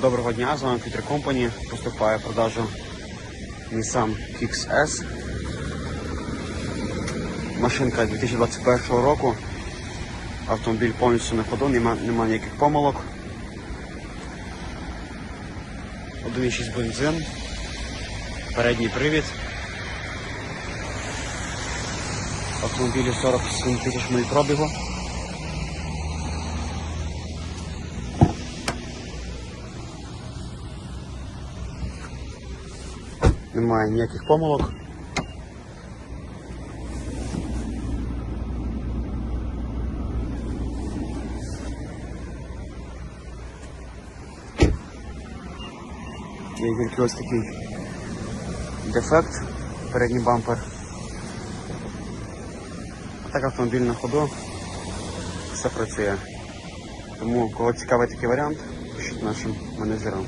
Доброго дня, з вами Фітер Компані. Поступає в продажу Nissan Kicks-S. Машинка 2021 року. Автомобіль повністю на ходу, нема, нема ніяких помилок. 1,6 бензин. Передній привід. Автомобілі 47 тисяч миль пробігу. Немає ніяких помилок. Є тільки ось такий дефект, передній бампер. А так автомобіль на ходу, все працює. Тому кого цікавий такий варіант, пишіть нашим менеджерам.